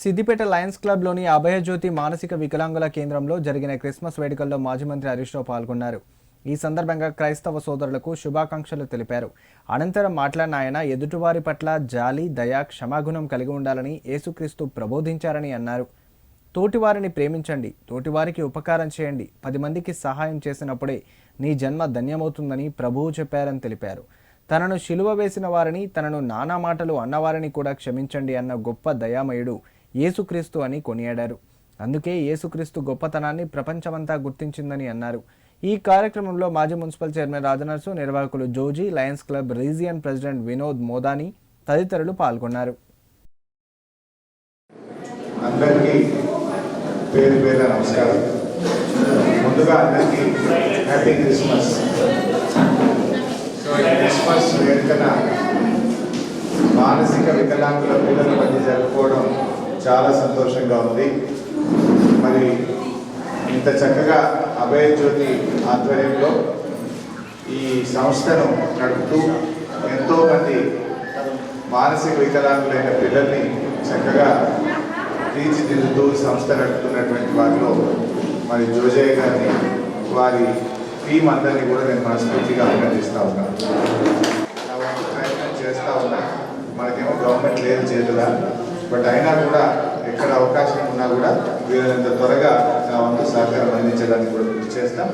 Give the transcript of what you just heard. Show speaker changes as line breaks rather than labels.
Siddipet Lions క్లబ్లోని అభయజ్యోతి మానసిక వికలాంగుల కేంద్రంలో జరిగిన క్రిస్మస్ వేడుకల్లో మాజీ మంత్రి హరీష్ రావు పాల్గొన్నారు. ఈ సందర్భంగా క్రైస్తవ సోదరులకు శుభాకాంక్షలు తెలిపారు. అనంతరం మాట్లాడిన ఆయన ఎదుటివారి పట్ల జాలి దయా క్షమాగుణం కలిగి ఉండాలని యేసుక్రీస్తు ప్రబోధించారని అన్నారు. తోటివారిని ప్రేమించండి తోటివారికి ఉపకారం చేయండి పది మందికి సహాయం చేసినప్పుడే నీ జన్మ ధన్యమవుతుందని ప్రభువు చెప్పారని తెలిపారు. తనను శిలువ వేసిన వారిని తనను నానా మాటలు అన్నవారిని కూడా క్షమించండి అన్న గొప్ప దయామయుడు యేసుక్రీస్తు అని కొనియాడారు. అందుకే యేసుక్రీస్తు గొప్పతనాన్ని ప్రపంచమంతా గుర్తించిందని అన్నారు. ఈ కార్యక్రమంలో మాజీ మున్సిపల్ చైర్మన్ రాజనర్సు నిర్వాహకులు Joji lions club region president Vinod Modani తదితరులు పాల్గొన్నారు.
అందరికీ పేరు పేరు నమస్కారం. ముందుగా అందరికీ హ్యాపీ క్రిస్మస్ సో ఈ క్రిస్మస్ వేడుకన మానసిక వికలాంగుల పిల్లల మధ్య జరుపుకోవడం చాలా సంతోషంగా ఉంది. మరి ఇంత చక్కగా అభయ జ్యోతి ఆధ్వర్యంలో ఈ సంస్థను నడుపుతూ ఎంతోమంది మానసిక వికలాంగులైన పిల్లల్ని చక్కగా తీర్చిదిద్దుతూ సంస్థ నడుపుతున్నటువంటి వారిలో మరి జోజయ్య గారిని వారి టీం అందరినీ కూడా నేను మనస్ఫూర్తిగా అభినందిస్తూ ఉన్నాను ప్రయత్నం చేస్తూ ఉన్నా. మనకేమో గవర్నమెంట్ లేదు చేతుల బట్ అయినా కూడా ఎక్కడ అవకాశం ఉన్నా కూడా వీళ్ళంత త్వరగా నా వంతు సహకారం అందించడానికి కూడా కృషి చేస్తాం.